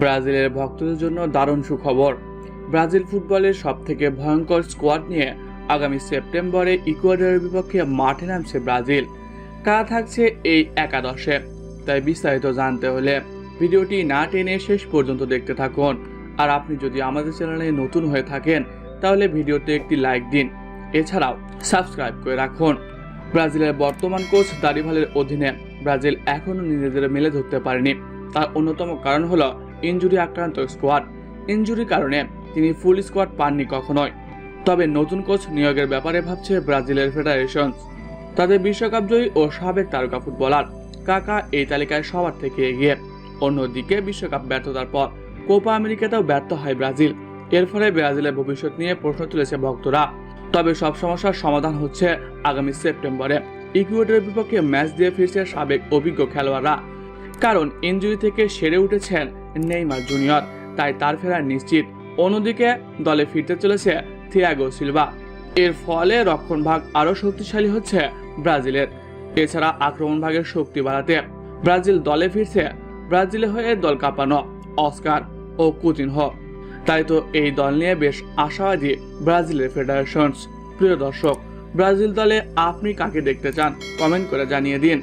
ব্রাজিলের ভক্তদের জন্য দারুণ সুখবর। ব্রাজিল ফুটবলের সবথেকে ভয়ঙ্কর স্কোয়াড নিয়ে আগামী সেপ্টেম্বরে ইকুয়েডরের বিপক্ষে মাঠে নামছে ব্রাজিল। কারা থাকছে এই একাদশে? তাই বিস্তারিত জানতে হলে ভিডিওটি না টেনে শেষ পর্যন্ত দেখতে থাকুন। আর আপনি যদি আমাদের চ্যানেলে নতুন হয়ে থাকেন, তাহলে ভিডিওতে একটি লাইক দিন। এছাড়াও সাবস্ক্রাইব করে রাখুন। ব্রাজিলের বর্তমান কোচ দারিভালের অধীনে ব্রাজিল এখনও নিজেদের মেলে ধরতে পারেনি। তার অন্যতম কারণ হলো ইনজুরি আক্রান্ত স্কোয়াড। ইনজুরির কারণে তিনি ফুল স্কোয়াড পাননি কখনোই। তবে নতুন কোচ নিয়োগের ব্যাপারে ভাবছে ব্রাজিলের ফেডারেশন তাদের বিশ্বকাপ জয়ী ও সাবেক তারকা ফুটবলার কাকা এই তালিকায় সবার থেকে এগিয়ে। অন্যদিকে বিশ্বকাপ ব্যর্থতার পর কোপা আমেরিকাতেও ব্যর্থ হয় ব্রাজিল। এর ফলে ব্রাজিলের ভবিষ্যৎ নিয়ে প্রশ্ন তুলেছে ভক্তরা। তবে সব সমস্যার সমাধান হচ্ছে আগামী সেপ্টেম্বরে। ইকুয়েডরের বিপক্ষে ম্যাচ দিয়ে ফিরছে সাবেক অভিজ্ঞ খেলোয়াড়রা। কারণ ইনজুরি থেকে সেরে উঠেছেন নেইমার জুনিয়র। তাই তার ফেরা নিশ্চিত। অন্যদিকে দলে ফিরতে চলেছে থিয়াগো সিলভা। এর ফলে রক্ষণভাগ আরও শক্তিশালী হচ্ছে ব্রাজিলের। এছাড়া আক্রমণ ভাগের শক্তি বাড়াতে ব্রাজিল দলে ফিরছে ব্রাজিলে হয়ে দল কাঁপানো অস্কার ও কুতিনহ। তাই তো এই দল নিয়ে বেশ আশাবাদী ব্রাজিলের ফেডারেশনস। প্রিয় দর্শক, ব্রাজিল দলে আপনি কাকে দেখতে চান? কমেন্ট করে জানিয়ে দিন।